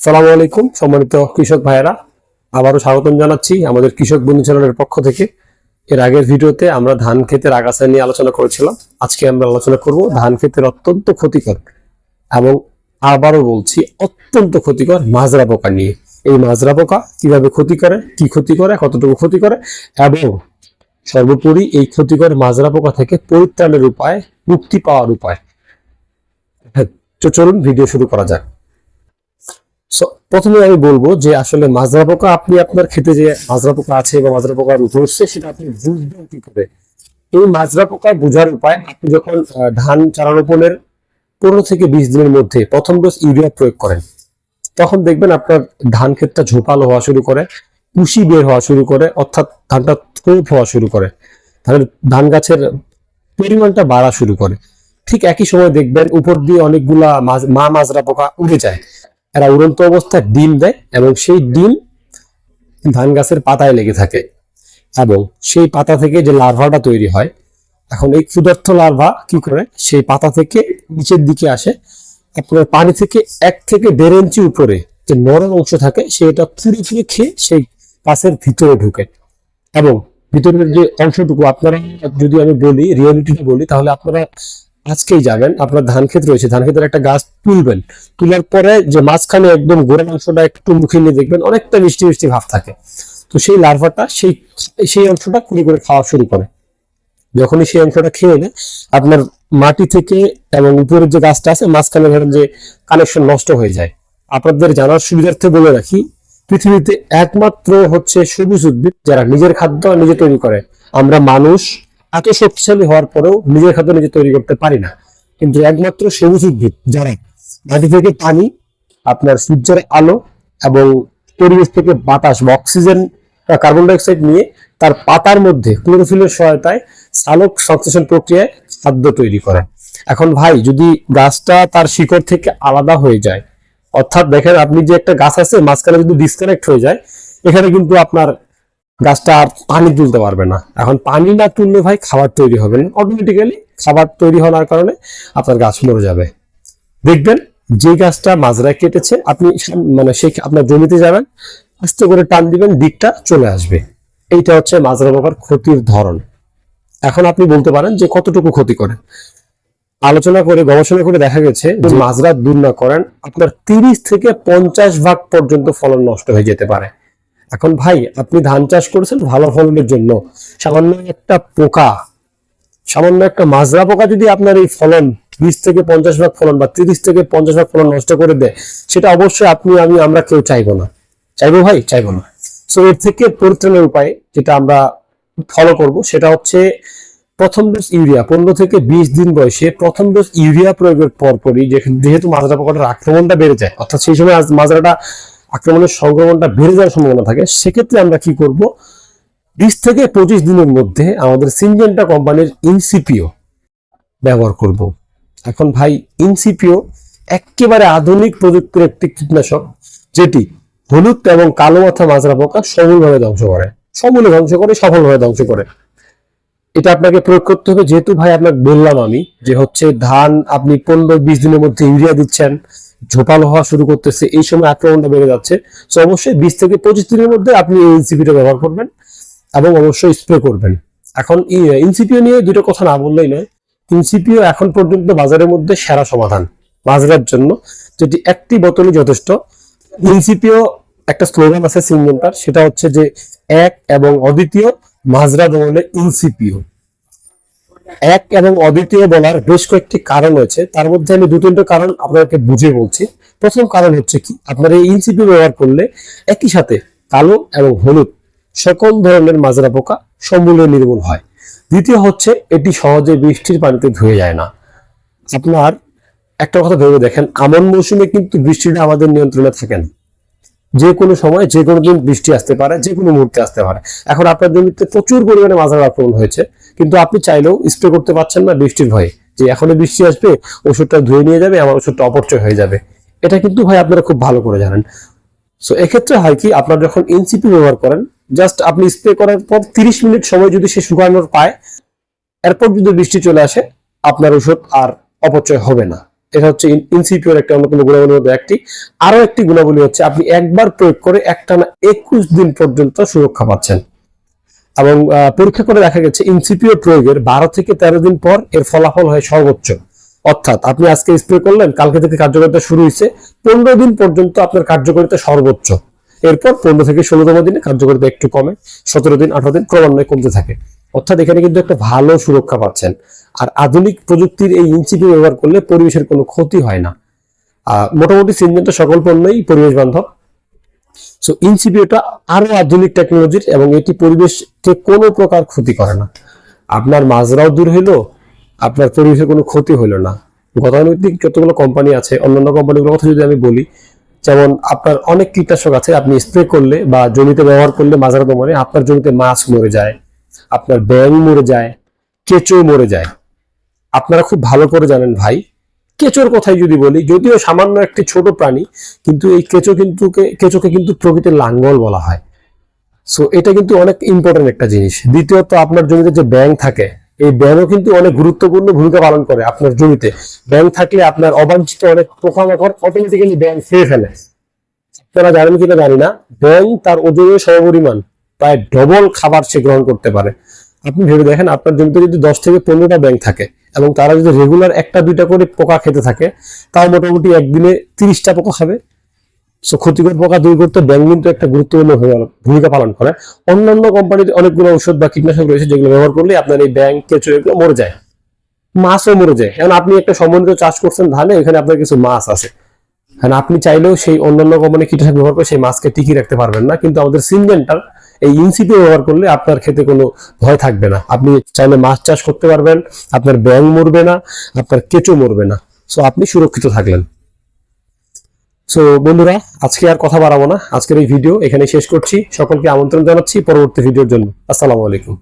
সালামু আলাইকুম, সম্মানিত কৃষক ভাইয়েরা। আবারও স্বাগতম জানাচ্ছি আমাদের কৃষক বন্ধু চ্যানেলের পক্ষ থেকে। এর আগের ভিডিওতে আমরা ধান ক্ষেতের আগাছা নিয়ে আলোচনা করেছিলাম। আজকে আমরা আলোচনা করব ধান ক্ষেতের অত্যন্ত ক্ষতিকর এবং আবারও বলছি অত্যন্ত ক্ষতিকর মাজরা পোকা নিয়ে। এই মাজরা পোকা কীভাবে ক্ষতি করে, কি ক্ষতি করে, কতটুকু ক্ষতি করে এবং সর্বোপরি এই ক্ষতিকর মাজরা পোকা থেকে পরিত্রাণের উপায়, মুক্তি পাওয়ার উপায়। চলুন ভিডিও শুরু করা যাক। প্রথমে আমি বলব যে আসলে মাজরা পোকা, আপনি আপনার খেতে যে মাজরা পোকা আছে বা মাজরা পোকা ধরছে, সেটা আপনি বুঝবেন কি করে? এই মাজরা পোকা বোঝার উপায়, আপনি যখন ধান চারা রোপণের পনেরো থেকে বিশ দিনের মধ্যে প্রথম ডোজ ইউরিয়া প্রয়োগ করেন, তখন দেখবেন আপনার ধান ক্ষেতটা ঝোপালো হওয়া শুরু করে, কুশি বের হওয়া শুরু করে, অর্থাৎ ধানটা থোপ হওয়া শুরু করে ধানের ধান গাছের পরিমাণটা বাড়া শুরু করে। ঠিক একই সময় দেখবেন উপর দিয়ে অনেকগুলা মা মাজরা পোকা উড়ে যায়। এরা উড়ন্ত অবস্থায় ডিম দেয় এবং সেই ডিম ধান গাছের পাতায় লেগে থাকে এবং সেই পাতা থেকে যে লার্ভাটা তৈরি হয়, এখন এই ক্ষুধার্থ লার্ভা কি করে? সেই পাতা থেকে নিচের দিকে আসে আপনার পানি থেকে এক থেকে দেড় ইঞ্চি উপরে যে নরম অংশ থাকে, সেটা ফুড়ে ফুড়ে খেয়ে সেই গাছের ভিতরে ঢুকে। এবং ভিতরের যে অংশটুকু আপনারা, যদি আমি বলি রিয়েলিটিটা বলি, তাহলে আপনারা আজকেই যাবেন, আপনার ধান ক্ষেত রয়েছে, ধান ক্ষেতের একটা গাছ তুলবেন। তুলার পরে যে মাঝখানে একদম গোড়ার অংশটা একটু মুখে নিয়ে দেখবেন, অনেকটা মিষ্টি মিষ্টি ভাব থাকে। তো সেই লার্ভাটা সেই সেই অংশটা কুড়ি করে খাওয়া শুরু করে। যখনই সেই অংশটা খেয়ে নেয় আপনার মাটি থেকে এবং উপরের যে গাছটা আছে মাঝখানে ধরেন যে কানেকশন নষ্ট হয়ে যায়। আপনাদের জানার সুবিধার্থে বলে রাখি, পৃথিবীতে একমাত্র হচ্ছে সবুজ উদ্ভিদ যারা নিজের খাদ্য নিজে তৈরি করে। আমরা মানুষ এত শক্তিশালী হওয়ার পরেও নিজের খাদ্য নিজে তৈরি করতে পারি না। কিন্তু একমাত্র সবুজ উদ্ভিদ যারা মাটি থেকে পানি, আপনার সূর্যের আলো এবং পরিবেশ থেকে বাতাস বা অক্সিজেন বা কার্বন ডাইঅক্সাইড নিয়ে তার পাতার মধ্যে ক্লোরোফিলের সহায়তায় সালোক সংশ্লেষণ প্রক্রিয়ায় খাদ্য তৈরি করে এখন ভাই, যদি গাছটা তার শিকড় থেকে আলাদা হয়ে যায়, অর্থাৎ দেখেন আপনি যে একটা গাছ আছে, মাঝখানে যদি ডিসকানেক্ট হয়ে যায়, এখানে কিন্তু আপনার গাছটা আর পানি তুলতে পারবে না। এখন পানি না তুললে ভাই খাবার তৈরি হবে না। অটোমেটিক্যালি খাবার তৈরি হওয়ার কারণে আপনার গাছ মরে যাবে। দেখবেন যে গাছটা মাজরায় কেটেছে আপনি মানে সেই আপনার জমিতে যাবেন আস্তে করে টান দিবেন দিকটা চলে আসবে। এইটা হচ্ছে মাজরা পোকার ক্ষতির ধরন। এখন আপনি বলতে পারেন যে কতটুকু ক্ষতি করে আলোচনা করে গবেষণা করে দেখা গেছে যে মাজরা দূর না করেন আপনার তিরিশ থেকে পঞ্চাশ ভাগ পর্যন্ত ফলন নষ্ট হয়ে যেতে পারে। এখন ভাই, আপনি ধান চাষ করেছেন ভালো ফলনের জন্য। সামান্য একটা পোকা, সামান্য একটা মাজরা পোকা যদি আপনার এই ফলন বিশ থেকে পঞ্চাশ ভাগ ফলন বা তিরিশ থেকে পঞ্চাশ ভাগ ফলন নষ্ট করে দেয়, সেটা অবশ্যই আপনি, আমি, আমরা কেউ চাইব না। চাইব ভাই? চাইব না। সো এর থেকে পরিত্রাণের উপায় যেটা আমরা ফলো করব, সেটা হচ্ছে প্রথম ডোজ ইউরিয়া পনেরো থেকে বিশ দিন বয়সে প্রথম ডোজ ইউরিয়া প্রয়োগের পরপরই যেহেতু মাজরা পোকাটার আক্রমণটা বেড়ে যায়, অর্থাৎ সেই সময় মাজরাটা আক্রমণের সংক্রমণটা বেড়ে যাওয়ার সম্ভাবনা থাকে, সেক্ষেত্রে আমরা কি করব? বিশ থেকে পঁচিশ দিনের মধ্যে আমাদের সিনজেন্টা কোম্পানির ইনসিপিও ব্যবহার করব। এখন ভাই ইনসিপিও একেবারে আধুনিক প্রযুক্তির একটি কীটনাশক, যেটি হলুদ এবং কালো মাথা মাজরা পোকা সমূলভাবে ধ্বংস করে। সমূলে ধ্বংস করে, সফলভাবে ধ্বংস করে। এটা আপনাকে প্রয়োগ করতে হবে। যেহেতু ভাই, আপনাকে বললাম আমি যে হচ্ছে ধান আপনি পনেরো বিশ দিনের মধ্যে ইউরিয়া দিচ্ছেন ঝোপালো হওয়া শুরু করতেছে, এই সময় আক্রমণটা বেড়ে যাচ্ছে। তো অবশ্যই বিশ থেকে পঁচিশ দিনের মধ্যে আপনি এই ইনসিপিটা ব্যবহার করবেন এবং অবশ্যই স্প্রে করবেন। এখন ইনসিপিও নিয়ে দুটো কথা না বললেই নয়। ইনসিপিও এখন পর্যন্ত বাজারের মধ্যে সেরা সমাধান বাজারের জন্য, যেটি একটি বোতলই যথেষ্ট। ইনসিপিও একটা স্লোগান আছে সিঙ্গনটার সেটা হচ্ছে যে এক এবং অদ্বিতীয় মাজরা দমনে ইনসিপিও এক এবং অদ্বিতীয় বলার বেশ কয়েকটি কারণ রয়েছে। তার মধ্যে আমি দু তিনটা কারণ আপনাকে বুঝিয়ে বলছি। প্রথম কারণ হচ্ছে কি, আপনার এই ইনসিপি ব্যবহার করলে একই সাথে কালো এবং হলুদ সকল ধরনের মাজরা পোকা সমূলে নির্মূল হয়। দ্বিতীয় হচ্ছে, এটি সহজে বৃষ্টির পানিতে ধুয়ে যায় না। আপনার একটা কথা ভেবে দেখেন, আমন মৌসুমে কিন্তু বৃষ্টিটা আমাদের নিয়ন্ত্রণে থাকে না। যে কোনো সময়, যে কোনো দিন বৃষ্টি আসতে পারে, যে কোনো মুহূর্তে আসতে পারে। এখন আপনার জমিতে প্রচুর পরিমাণে মাজার আক্রমণ হয়েছে। কিন্তু আপনি চাইলেও স্প্রে করতে পারছেন না বৃষ্টির ভয়ে। যে এখনই বৃষ্টি আসবে, ওষুধটা ধুয়ে নিয়ে যাবে, আমার ওষুধটা অপচয় হয়ে যাবে। এটা কিন্তু ভাই আপনারা খুব ভালো করে জানেন। সো এক্ষেত্রে হয় কি, আপনার যখন এনসিপি ব্যবহার করেন জাস্ট আপনি স্প্রে করার পর তিরিশ মিনিট সময় যদি সে শুকানোর পায়, এরপর যদি বৃষ্টি চলে আসে, আপনার ওষুধ আর অপচয় হবে না। এটা হচ্ছে ইনসিপিওর একটা অন্যতম গুণাবলীর মধ্যে একটি। আরও একটি গুণাবলী হচ্ছে আপনি একবার প্রয়োগ করে একটানা একুশ দিন পর্যন্ত সুরক্ষা পাচ্ছেন। এবং পরীক্ষা করে দেখা গেছে ইনসিপিও প্রয়োগের বারো থেকে তেরো দিন পর এর ফলাফল হয় সর্বোচ্চ। অর্থাৎ আপনি আজকে স্প্রে করলেন, কালকে থেকে কার্যকারিতা শুরু হয়েছে, পনেরো দিন পর্যন্ত আপনার কার্যকারিতা সর্বোচ্চ। এরপর পনেরো থেকে ষোলোতম দিনে কার্যকারিতা একটু কমে, সতেরো দিন, আঠারো দিন ক্রমান্বয়ে কমতে থাকে। অর্থাৎ এখানে কিন্তু একটা ভালো সুরক্ষা পাচ্ছেন। আর আধুনিক প্রযুক্তির এই ইনসিপি ব্যবহার করলে পরিবেশের কোনো ক্ষতি হয় না। মোটামুটি সিনজেন্টা সকল পণ্যই পরিবেশ বান্ধব। সো ইনসিপিওটা আরও আধুনিক টেকনোলজির এবং এটি পরিবেশকে কোনো প্রকার ক্ষতি করে না। আপনার মাজরাও দূর হইল, আপনার পরিবেশের কোনো ক্ষতি হইল না। গতানুগতিক যতগুলো কোম্পানি আছে, অন্যান্য কোম্পানিগুলোর কথা যদি আমি বলি, যেমন আপনার অনেক কীটনাশক আছে, আপনি স্প্রে করলে বা জমিতে ব্যবহার করলে মাজরা দমনে আপনার জমিতে মাছ মরে যায়। আপনার ব্যাং মরে যায়, কেঁচো মরে যায়। আপনারা খুব ভালো করে জানেন ভাই, কেঁচোর কথাই যদি বলি, যদিও সামান্য একটি ছোট প্রাণী, কিন্তু এই কেঁচো কিন্তু কেঁচোকে কিন্তু প্রকৃতির লাঙ্গল বলা হয়। সো এটা কিন্তু অনেক ইম্পর্টেন্ট একটা জিনিস। দ্বিতীয়ত, আপনার জমিতে যে ব্যাং থাকে, এই ব্যাংও কিন্তু অনেক গুরুত্বপূর্ণ ভূমিকা পালন করে আপনার জমিতে। ব্যাং থাকলে আপনার অবাঞ্ছিত অনেক পোকামাকড় অটোমেটিক্যালি ব্যাং খেয়ে ফেলে। আপনারা জানেন কিনা জানি না ব্যাং তার ওজনের সমপরিমাণ প্রায় ডবল খাবার সে গ্রহণ করতে পারে। আপনি ভেবে দেখেন, আপনার জমিতে যদি দশ থেকে পনেরোটা ব্যাংক থাকে এবং তারা যদি রেগুলার একটা, দুইটা করে পোকা খেতে থাকে, তাও মোটামুটি একদিনে তিরিশটা পোকা খাবে। সো ক্ষতিকর পোকা দূর করতে ব্যাংক কিন্তু একটা গুরুত্বপূর্ণ ভূমিকা- পালন করে। অন্যান্য কোম্পানির অনেকগুলো ঔষধ বা কীটনাশক রয়েছে যেগুলো ব্যবহার করলে আপনার এই ব্যাংক কেঁচো এগুলো মরে যায়। মাছও মরে যায়। কারণ আপনি একটা সমন্বিত চাষ করছেন ধানে এখানে আপনার কিছু মাছ আছে। কারণ আপনি চাইলেও সেই অন্যান্য কোম্পানির কীটনাশক ব্যবহার করে সেই মাছকে টিকিয়ে রাখতে পারবেন না। কিন্তু আমাদের সিনজেন্টার এই ইনসিপি ব্যবহার করলে আপনার খেতে কোনো ভয় থাকবে না। আপনি চাইলে মাছ চাষ করতে পারবেন, আপনার ব্যাং মরবে না, আপনার কেঁচো মরবে না। সো আপনি সুরক্ষিত থাকলেন। সো বন্ধুরা, আজকে আর কথা বাড়াবো না। আজকের এই ভিডিও এখানে শেষ করছি। সকলকে আমন্ত্রণ জানাচ্ছি পরবর্তী ভিডিওর জন্য। আসসালামু আলাইকুম।